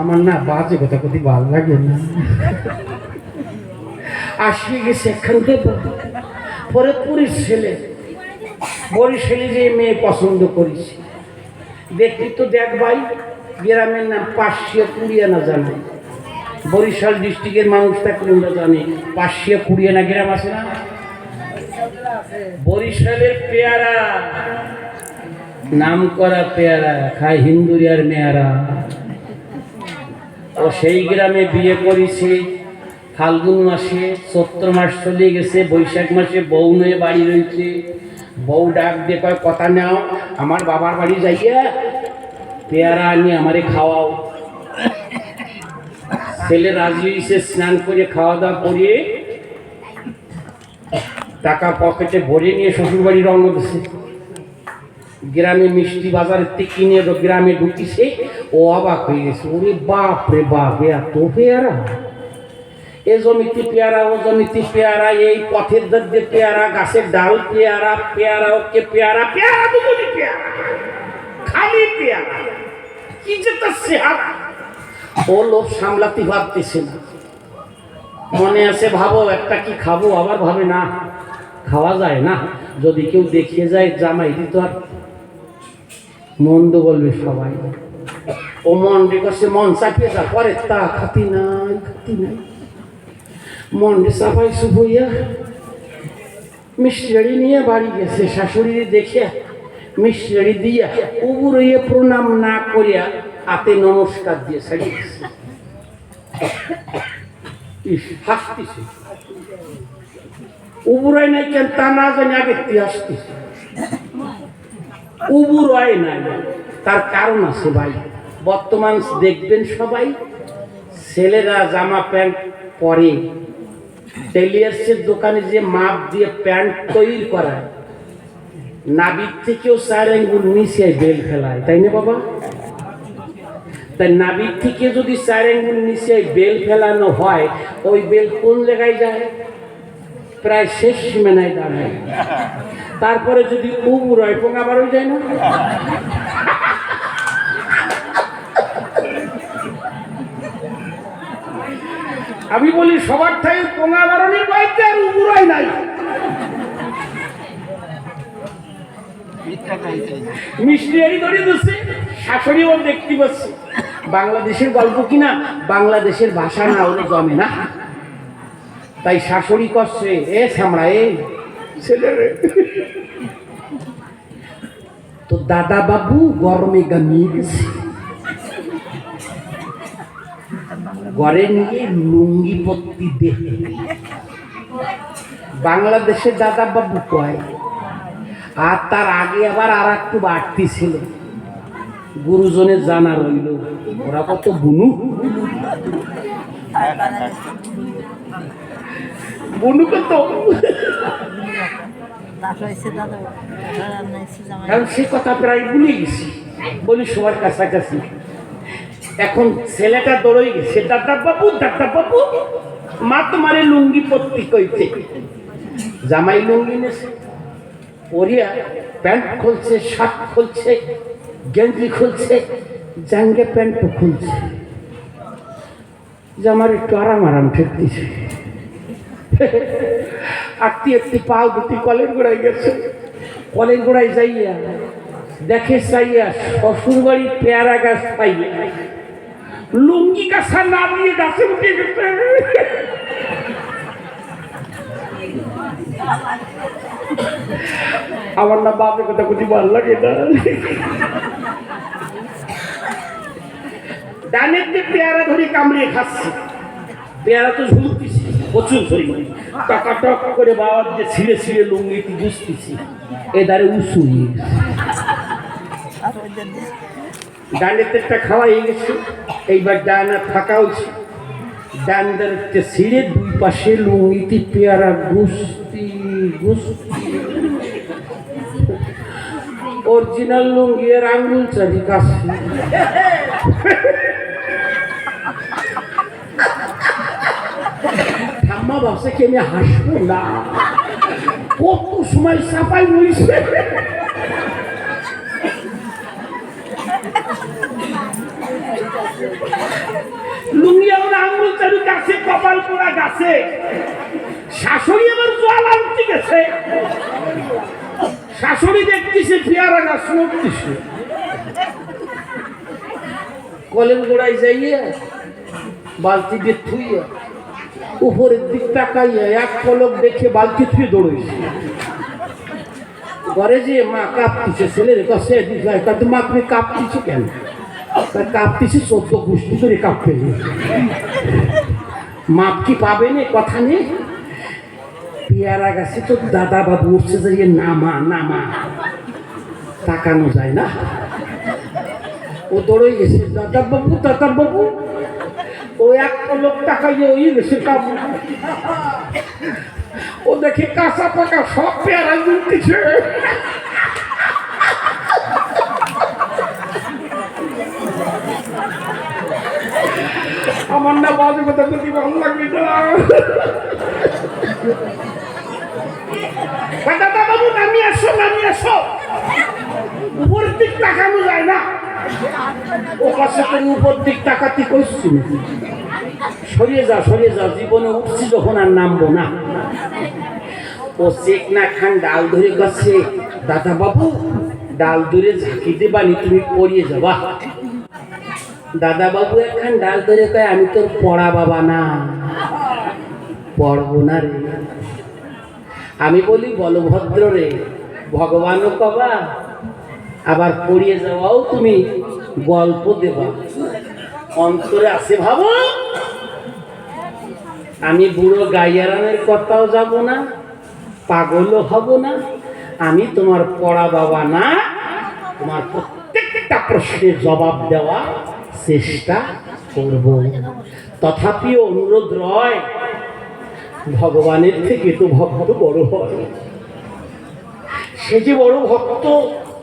আমার না বাজে কথা কথি ভালো লাগে না। আসিয়ে গেছে এখান থেকে পরে পুরীর ছেলে বরিশালে যে মেয়ে পছন্দ করেছি দেখি তো দেখ ভাই, গ্রামের নাম পাঁচশিয়া কুড়িয়ানা জানে। বরিশাল ডিস্ট্রিক্টের মানুষ থাকলে আমরা জানি পাঁচশিয়া কুড়িয়ানা গ্রাম আছে না? বরিশালের পেয়ারা নাম করা পেয়ারা, খায় হিন্দুরিয়ার মেয়ারা। ও সেই গ্রামে বিয়ে করেছে। ফাল্গুন মাসে চৈত্র মাস চলে গেছে, বৈশাখ মাসে বউ নিয়ে বাড়ি রয়েছে বউ ডাক দিয়ে কয়, কথা নাও, আমার বাবার বাড়ি যাইয়া পেয়ারা আনি, আমারে খাওয়াও। ছেলে রাজি হয়েছে স্নান করে খাওয়া দাওয়া করিয়ে টাকা পকেটে ভরে নিয়ে শ্বশুর বাড়ি রওনা দিছে। গ্রামে মিষ্টি বাজারের থেকে কিনে গ্রামে ঢুকিছে। ও অবাক হয়ে গেছে, ওরে বাপ রে বাপ এত পেয়ারা? এ জমিতে পেয়ারা ও জমিতে পেয়ারা, এই পথের দরজে পেয়ারা, গাছের ডাল পেয়ারা পেয়ারা ওকে পেয়ারা পেয়ারা দুপুরি পেয়ারা, খালি পেয়ারা, কি যে তার চেহারা? ও লোক সামলাতে ভাবতেছে না। মনে আছে, ভাবো একটা কি খাব, আবার ভাবে না, খাওয়া যায় না, যদি কেউ দেখিয়ে যায়, জামাই দিত আর মন্দ বলবে সবাই। ও মন রে করছে মন চাপিয়ে যা পরে তা খাতি নাই খাতি নাই। মন রে চাপাই মিষ্টি নিয়ে বাড়ি গেছে শাশুড়ি দেখে মিষ্টি দিয়া উবুর হয়ে প্রণাম না করিয়া হাতে নমস্কার দিয়ে ইস, হাসতেছে। উবুরাই নাই কেন তা না জানি আগে হাসতেছে। উবুরাই নাই তার কারণ আছে ভাই। বর্তমান দেখবেন সবাই, ছেলেরা জামা প্যান্ট পরে। টেলিয়ার্সের দোকানে যে মাপ দিয়ে প্যান্ট তৈরি করায়, নাবির থেকেও চার আঙ্গুল নিচে বেল ফেলায়, তাই না বাবা? তাই নাবির থেকে যদি চার আঙ্গুল নিচে বেল ফেলানো হয়, ওই বেল কোন জায়গায় যায়? প্রায় শেষ সীমানায় দাঁড়ায়। তারপরে যদি উবুর হয়, পোঙা বারো যায় না? আমি বলি সবার ঠাই পোঙা বারণের বাড়িতে আর উবুরাই নাই। মিষ্টি এই ধরে দিচ্ছে শাশুড়ি ওর দেখতে পাচ্ছে। বাংলাদেশের গল্প কিনা বাংলাদেশের ভাষা না ওরা জমে না। তাই শাশুড়ি করছে এ সামড়া এ ছেলেরে তো দাদা বাবু গরমে গামিয়ে গেছে ঘরে নিয়ে লুঙ্গি পত্তি দেখে বাংলাদেশের দাদা বাবু কয়, আর তার আগে আবার আর একটু বাড়তি ছিল। গুরুজনের জানা রইল, ওরা কত বুনু। বুনু কত? সে কথা প্রায় ভুলে গেছি। বলি সবার কাছাকাছি। এখন ছেলেটা দৌড়ই গেছে। দাদা বাবু দাদা বাবু মা তোমারে লুঙ্গি পত্তি কইতে জামাই লুঙ্গি নেছে, পরিয়া প্যান্ট খুলছে, শার্ট খুলছে, গেঞ্জি খুলছে, জাঙ্গে প্যান্টও খুলছে। যে আমার একটু আরাম আরাম ঠেকতেছে আটটি একটি পাও দুটি কলের গোড়ায় গেছে। কলের গোড়ায় যাইয়া দেখে চাইয়া শ্বশুর বাড়ি পেয়ারা গাছ পাইয়া লুঙ্গি গাছা না দিয়ে গাছে উঠে গেছে। আমার না বাপের কথা কিছু ভালো লাগে না। ডানের যে পেয়ারা ধরে কামড়িয়ে খাচ্ছে। পেয়ারা তো ঝুলতেছি, প্রচুর পরিমাণে। টাকা টাকা করে বাবার যে ছিঁড়ে ছিঁড়ে লুঙ্গিটি বুঝতেছি। এ দ্বারে উঁচু ডানের তেরটা খাওয়াই গেছে। এইবার ডানা ফাঁকা হয়েছে। ডান্ডার ছিঁড়ে দুই পাশে লুঙ্গিটি, পেয়ারা, গুস্তি গুস্তি। অরিজিনাল লুঙ্গি এর আঙ্গুল চাবি কাছে। ঠাম্মা ভাবছে কি আমি হাসবো না? কত সময় চাপাই রয়েছে লুঙ্গি আমার আঙুল চালু গাছে কপাল পোড়া গাছে শাশুড়ি আমার জল আনতে গেছে। শাশুড়ি দেখতেছে, পেয়ারা গাছ নড়তেছে। কলের গোড়ায় যাইয়ে বালতি দিয়ে থুইয়ে উপরের দিক তাকাইয়া এক পলক দেখে বালতি থুয়ে দৌড়েছে ঘরে যে মা কাঁপতিছে, ছেলের কাছে তো মা তুমি কাঁপতিছো কেন? তা কাঁপতিছে চোদ্দ গোষ্ঠী করে কাঁপতে মাপ কি পাবেন এ কথা নেই পেয়ারা গাছে তো দাদা বাবু উঠছে যে নামা নামা। তাকানো যায় না। ও দৌড়ে গেছে, দাদা বাবু দাদা বাবু, ও এক লোক তাকাইয়ে ওই গেছে কাবু ও দেখে কাঁচা পাকা সব পেয়ারা জুটতেছে না বাজে কথা প্রতি ভালো লাগবে দাদা বাবু নামিয়ে আসো নামিয়ে আসো। উপরের দিক তাকানো যায় না। ও উপর জীবনে চেক না খান, ডাল ধরে গেছে। দাদা বাবু, ডাল ধরে ঝাঁকি দেবানি, তুমি পড়িয়ে যাবা। দাদা বাবু একখান ডাল ধরে কয়, আমি তোর পড়া বাবা না। পড়ব না রে। আমি বলি, বলভদ্র রে, ভগবানও কবা, আবার পড়িয়ে যাওয়াও তুমি গল্প দেবা। অন্তরে আছে ভাবো। আমি বুড়ো গাইয়ারানের কথাও যাব না, পাগলও হব না। আমি তোমার পড়া বাবা না, তোমার প্রত্যেকটা প্রশ্নের জবাব দেওয়া চেষ্টা করব। তথাপিও অনুরোধ রয়, ভগবানের থেকে তো ভক্ত বড় হয়। সে যে বড় ভক্ত